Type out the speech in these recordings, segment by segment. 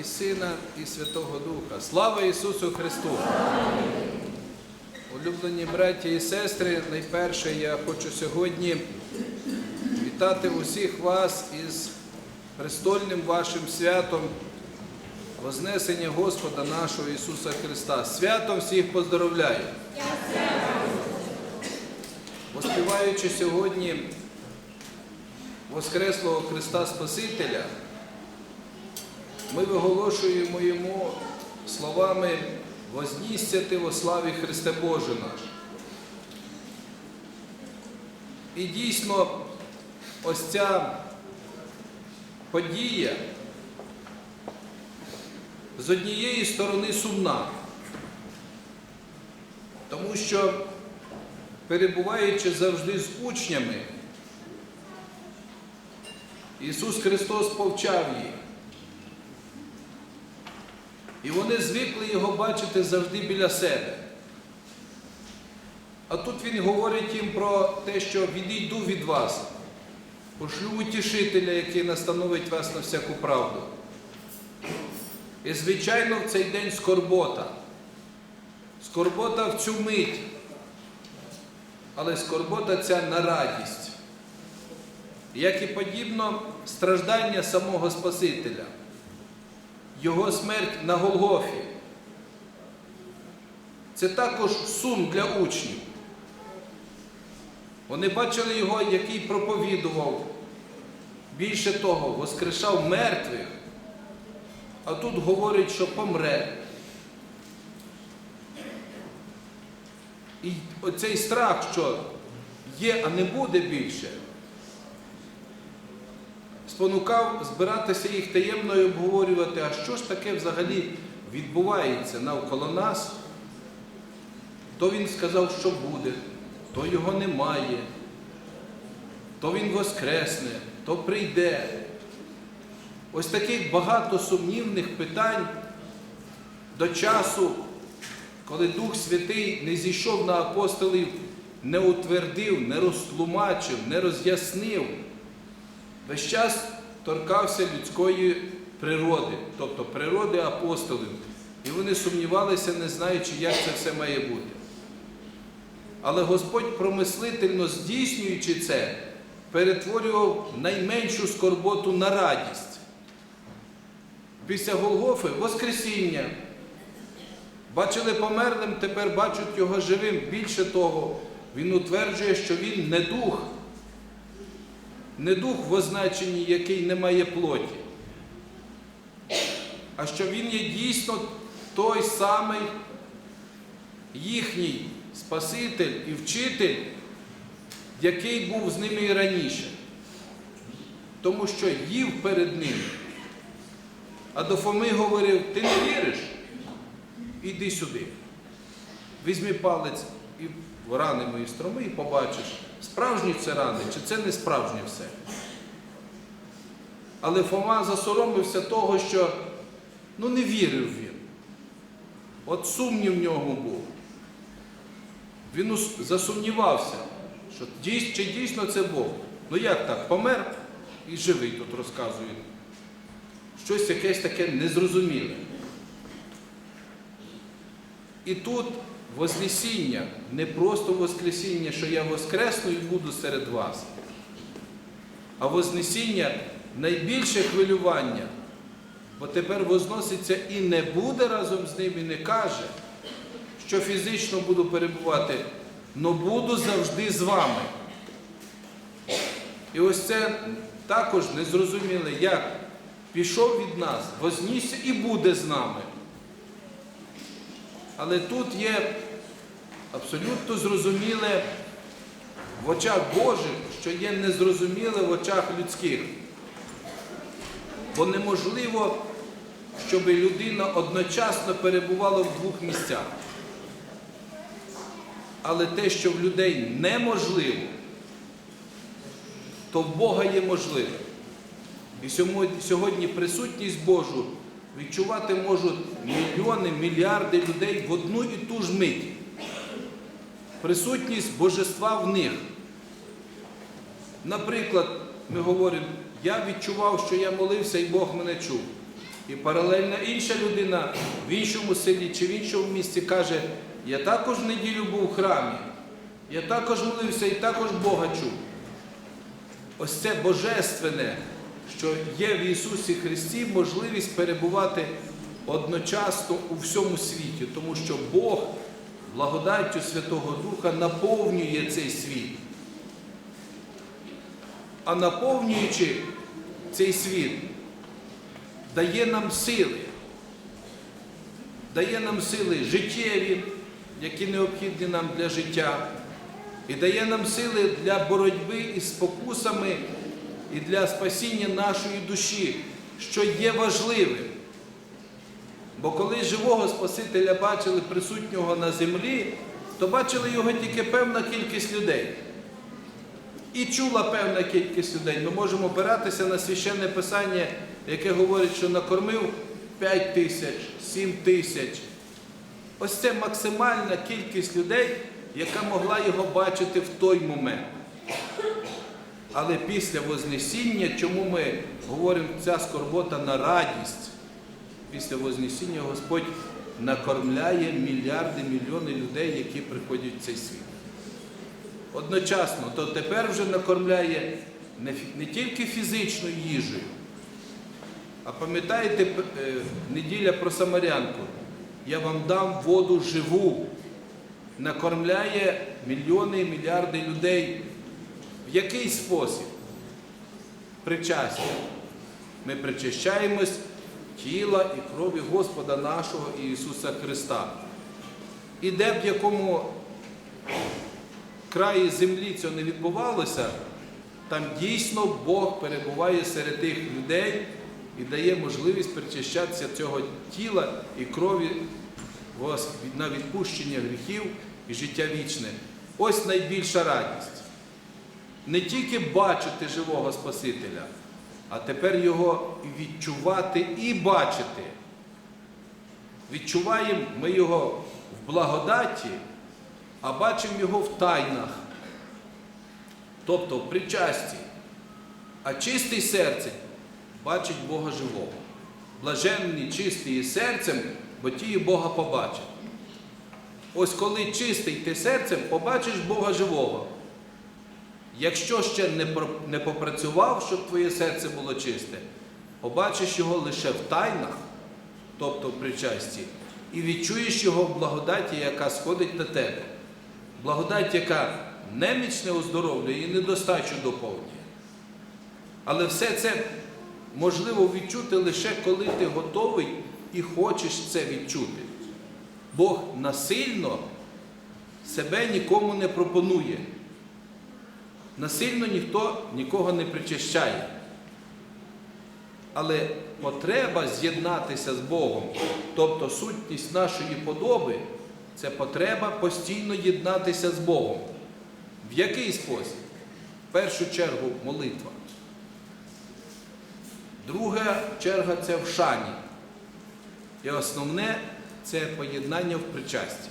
і Сина, і Святого Духа. Слава Ісусу Христу! Улюблені браті і сестри, найперше я хочу сьогодні вітати усіх вас із престольним вашим святом Вознесення Господа нашого Ісуса Христа. Святом всіх поздоровляю! Воспіваючи сьогодні Воскреслого Христа Спасителя, ми виголошуємо йому словами Вознісся ти во славі Христе Боже наш. І дійсно, ось ця подія з однієї сторони сумна, тому що, перебуваючи завжди з учнями, Ісус Христос повчав їх. І вони звикли його бачити завжди біля себе. А тут Він говорить їм про те, що відійду від вас, пошлю утішителя, який настановить вас на всяку правду. І, звичайно, в цей день скорбота. Скорбота в цю мить. Але скорбота ця на радість. Як і подібно страждання самого Спасителя, Його смерть на Голгофі. Це також сум для учнів. Вони бачили його, який проповідував. Більше того, воскрешав мертвих, а тут говорить, що помре. І оцей страх, що є, а не буде більше, спонукав збиратися їх таємно і обговорювати, а що ж таке взагалі відбувається навколо нас. То він сказав, що буде, то його немає, то він воскресне, то прийде. Ось таких багато сумнівних питань до часу, коли Дух Святий не зійшов на апостолів, не утвердив, не розтлумачив, не роз'яснив. Весь час торкався людської природи, тобто природи апостолів. І вони сумнівалися, не знаючи, як це все має бути. Але Господь, промислительно здійснюючи це, перетворював найменшу скорботу на радість. Після Голгофи Воскресіння. Бачили померлим, тепер бачать його живим. Більше того, він утверджує, що він не дух, не дух в означенні, який не має плоті, а що він є дійсно той самий їхній Спаситель і вчитель, який був з ними і раніше. Тому що їв перед ним. А до Фоми говорив, ти не віриш? Іди сюди. Візьми палець і в рани мої строми і побачиш, справжні це рани, чи це не справжнє все. Але Фома засоромився того, що ну не вірив він. От сумнів в нього був. Він засумнівався, що чи дійсно це Бог. Ну як так? Помер і живий тут розказує. Щось якесь таке незрозуміле. І тут Вознесіння, не просто Воскресіння, що я воскресну і буду серед вас, а Вознесіння найбільше хвилювання, бо тепер возноситься і не буде разом з ним, і не каже, що фізично буду перебувати, но буду завжди з вами. І ось це також незрозуміле, як пішов від нас, вознісся і буде з нами. Але тут є абсолютно зрозуміле в очах Божих, що є незрозуміле в очах людських. Бо неможливо, щоб людина одночасно перебувала в двох місцях. Але те, що в людей неможливо, то в Бога є можливе. І сьогодні- присутність Божу відчувати можуть мільйони, мільярди людей в одну і ту ж мить. Присутність божества в них. Наприклад, ми говоримо, я відчував, що я молився і Бог мене чув. І паралельно інша людина в іншому селі чи в іншому місті каже, я також в неділю був в храмі, я також молився і також Бога чув. Ось це божественне, що є в Ісусі Христі можливість перебувати одночасно у всьому світі, тому що Бог благодаттю Святого Духа наповнює цей світ. А наповнюючи цей світ, дає нам сили, дає нам сили життєві, які необхідні нам для життя, і дає нам сили для боротьби із спокусами і для спасіння нашої душі, що є важливим. Бо коли живого Спасителя бачили присутнього на землі, то бачили його тільки певна кількість людей. І чула певна кількість людей. Ми можемо опиратися на священне писання, яке говорить, що накормив 5 тисяч, 7 тисяч. Ось це максимальна кількість людей, яка могла його бачити в той момент. Але після Вознесіння, чому ми говоримо ця скорбота на радість? Після Вознесіння Господь накормляє мільярди, мільйони людей, які приходять в цей світ. Одночасно, то тепер вже накормляє не, не тільки фізичною їжею, а пам'ятаєте е, неділя про Самарянку? Я вам дам воду живу. Накормляє мільйони і мільярди людей. В який спосіб? Причастя. Ми причащаємось тіла і крові Господа нашого Ісуса Христа. І де б якому краї землі цього не відбувалося, там дійсно Бог перебуває серед тих людей і дає можливість причащатися цього тіла і крові на відпущення гріхів і життя вічне. Ось найбільша радість. Не тільки бачити живого Спасителя, а тепер його відчувати і бачити. Відчуваємо ми його в благодаті, а бачимо його в тайнах, тобто в причасті. А чистий серце бачить Бога живого. Блаженні чисті серцем, бо ті Бога побачать. Ось коли чистий ти серцем, побачиш Бога живого. Якщо ще не, попрацював, щоб твоє серце було чисте, побачиш його лише в тайнах, тобто в причасті, і відчуєш його в благодаті, яка сходить на тебе. Благодать, яка неміч не оздоровлює і недостачу доповнює. Але все це можливо відчути лише коли ти готовий і хочеш це відчути. Бог насильно себе нікому не пропонує. Насильно ніхто нікого не причащає. Але потреба з'єднатися з Богом, тобто сутність нашої подоби, це потреба постійно єднатися з Богом. В який спосіб? В першу чергу молитва. Друга черга це в шані. І основне це поєднання в причасті.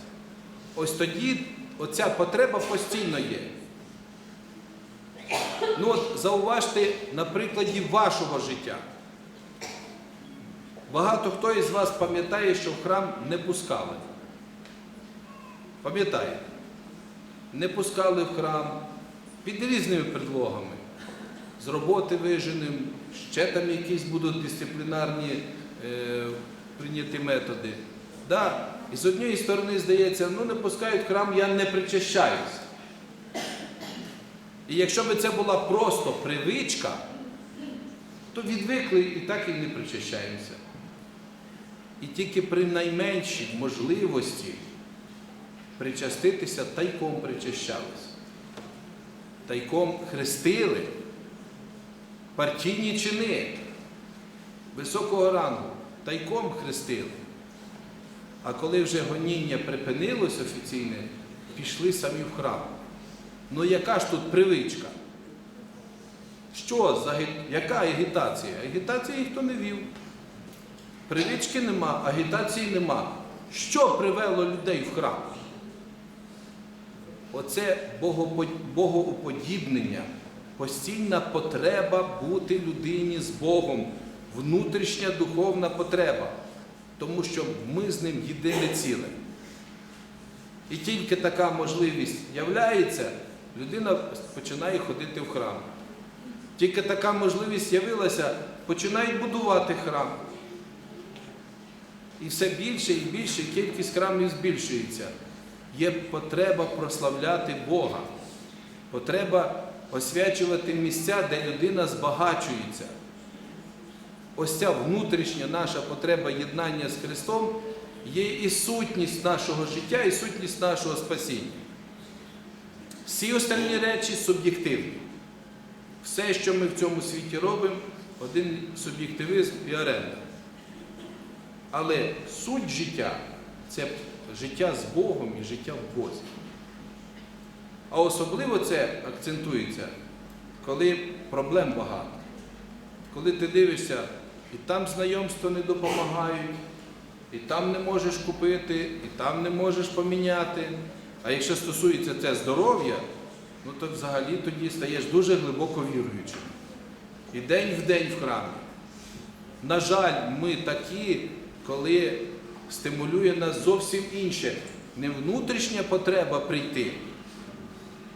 Ось тоді оця потреба постійно є. Ну от зауважте на прикладі вашого життя. Багато хто із вас пам'ятає, що в храм не пускали. Пам'ятаєте? Не пускали в храм під різними предлогами. З роботи виженим, ще там якісь будуть дисциплінарні е, прийняті методи. Да, і з однієї сторони здається, ну не пускають в храм, я не причащаюсь. І якщо б це була просто привичка, то відвикли і так і не причащаємося. І тільки при найменшій можливості причаститися тайком причащалися. Тайком хрестили партійні чини високого рангу, тайком хрестили. А коли вже гоніння припинилось офіційне, пішли самі в храм. Ну яка ж тут привичка? Що за яка агітація? Агітації ніхто не вів. Привички нема, агітації нема. Що привело людей в храм? Оце богоуподібнення, постійна потреба бути людині з Богом внутрішня духовна потреба, тому що ми з ним єдине ціле. І тільки така можливість являється, людина починає ходити в храм. Тільки така можливість з'явилася, починають будувати храм. І все більше і більше кількість храмів збільшується. Є потреба прославляти Бога, потреба освячувати місця, де людина збагачується. Ось ця внутрішня наша потреба єднання з Христом є і сутність нашого життя, і сутність нашого спасіння. Всі остальні речі суб'єктивні. Все, що ми в цьому світі робимо, один суб'єктивізм і оренда. Але суть життя це життя з Богом і життя в Бозі. А особливо це акцентується, коли проблем багато. Коли ти дивишся, і там знайомства не допомагають, і там не можеш купити, і там не можеш поміняти. А якщо стосується це здоров'я, ну то взагалі тоді стаєш дуже глибоко віруючим. І день в день в храмі. На жаль, ми такі, коли стимулює нас зовсім інше. Не внутрішня потреба прийти,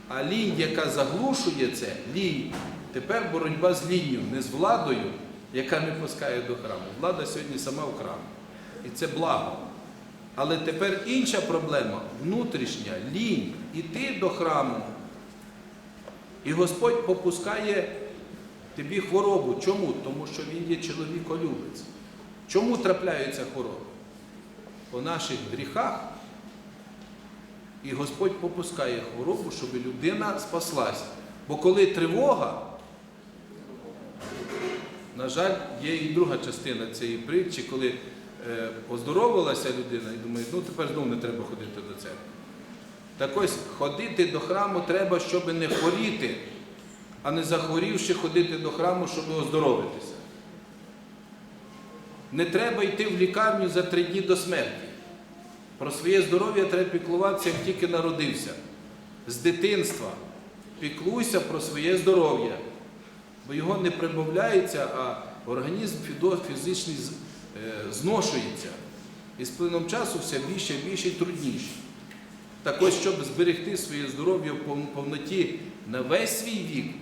а лінь, яка заглушує це, лінь. Тепер боротьба з лінню, не з владою, яка не пускає до храму. Влада сьогодні сама в храмі. І це благо. Але тепер інша проблема внутрішня, лінь, іти до храму. І Господь попускає тобі хворобу. Чому? Тому що Він є чоловіколюбець. Чому трапляються хвороби? По наших гріхах. І Господь попускає хворобу, щоб людина спаслася. Бо коли тривога, на жаль, є і друга частина цієї притчі, коли оздоровилася людина і думає, ну тепер знову не треба ходити до церкви. Так ось ходити до храму треба, щоб не хворіти, а не захворівши ходити до храму, щоб оздоровитися. Не треба йти в лікарню за три дні до смерті. Про своє здоров'я треба піклуватися, як тільки народився. З дитинства. Піклуйся про своє здоров'я, бо його не прибавляється, а організм фізичний е, зношується. І з плином часу все більше і більше і трудніше. Так ось, щоб зберегти своє здоров'я в повноті на весь свій вік,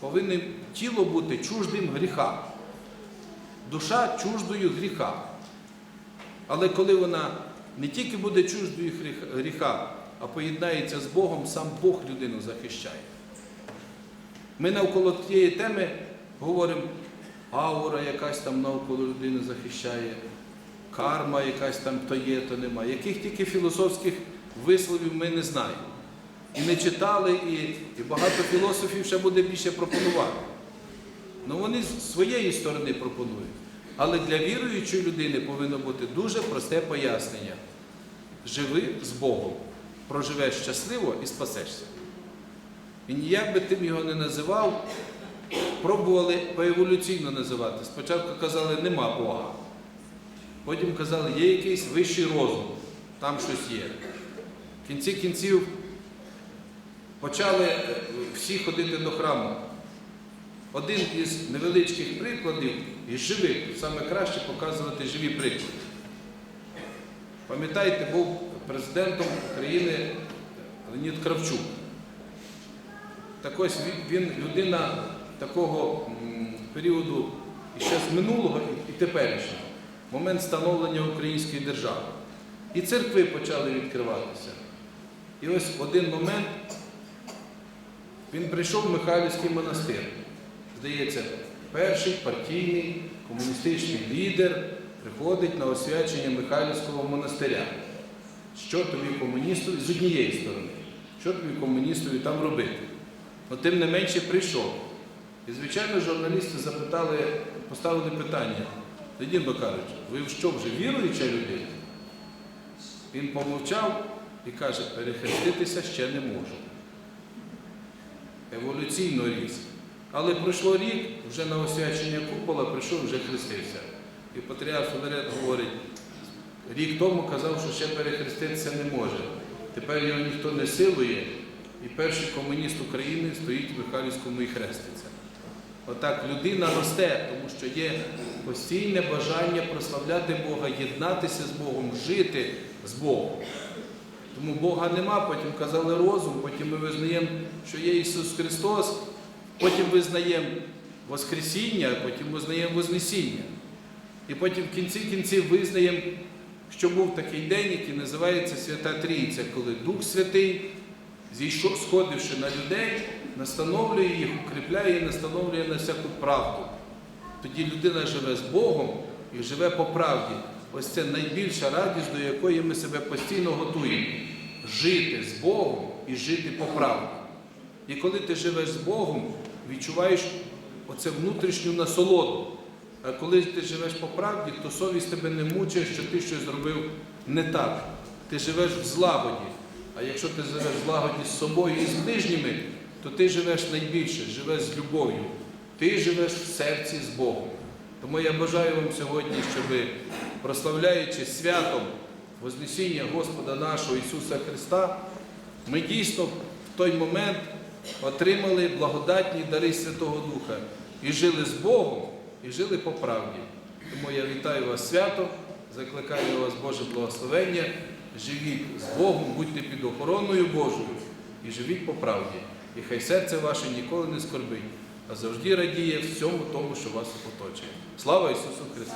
повинне тіло бути чуждим гріха, душа чуждою гріха. Але коли вона не тільки буде чуждою гріха, а поєднається з Богом, сам Бог людину захищає. Ми навколо тієї теми говоримо, аура якась там навколо людини захищає, карма якась там то є, то нема. Яких тільки філософських висловів ми не знаємо. І не читали, і, і багато філософів ще буде більше пропонувати. Ну вони з своєї сторони пропонують. Але для віруючої людини повинно бути дуже просте пояснення. Живи з Богом, проживеш щасливо і спасешся. І ніяк би тим його не називав, пробували поеволюційно називати. Спочатку казали, нема Бога. Потім казали, є якийсь вищий розум, там щось є. В кінці кінців почали е, всі ходити до храму. Один із невеличких прикладів, із живих, саме краще показувати живі приклади. Пам'ятаєте, був президентом України Леонід Кравчук. Так ось він, він людина такого періоду ще з минулого і теперішнього, момент становлення української держави. І церкви почали відкриватися. І ось в один момент він прийшов в Михайлівський монастир. Здається, перший партійний комуністичний лідер приходить на освячення Михайлівського монастиря. Що тобі комуністові з однієї сторони, що тобі комуністові там робити? Но тим не менше прийшов. І, звичайно, журналісти запитали, поставили питання, Леонід Макарович, ви що вже віруюча людина? Він помовчав і каже, перехреститися ще не можу. Еволюційно ріс. Але пройшло рік, вже на освячення купола прийшов, вже хрестився. І патріарх Філарет говорить, рік тому казав, що ще перехреститися не може. Тепер його ніхто не силує, і перший комуніст України стоїть в Михайлівському і хреститься. Отак людина росте, тому що є постійне бажання прославляти Бога, єднатися з Богом, жити з Богом. Тому Бога нема, потім казали розум, потім ми визнаємо, що є Ісус Христос, потім визнаємо Воскресіння, потім визнаємо Вознесіння. І потім в кінці кінців визнаємо, що був такий день, який називається Свята Трійця, коли Дух Святий, зійшов, сходивши на людей, настановлює їх, укріпляє і настановлює на всяку правду. Тоді людина живе з Богом і живе по правді. Ось це найбільша радість, до якої ми себе постійно готуємо. Жити з Богом і жити по правді. І коли ти живеш з Богом, відчуваєш оце внутрішню насолоду. А коли ти живеш по правді, то совість тебе не мучає, що ти щось зробив не так. Ти живеш в злагоді. А якщо ти живеш в злагоді з собою і з ближніми, то ти живеш найбільше, живеш з любов'ю. Ти живеш в серці з Богом. Тому я бажаю вам сьогодні, щоб прославляючи святом Вознесіння Господа нашого Ісуса Христа, ми дійсно в той момент отримали благодатні дари Святого Духа і жили з Богом, і жили по правді. Тому я вітаю вас свято, закликаю вас Боже благословення, живіть з Богом, будьте під охороною Божою і живіть по правді. І хай серце ваше ніколи не скорбить, а завжди радіє всьому тому, що вас оточує. Слава Ісусу Христу!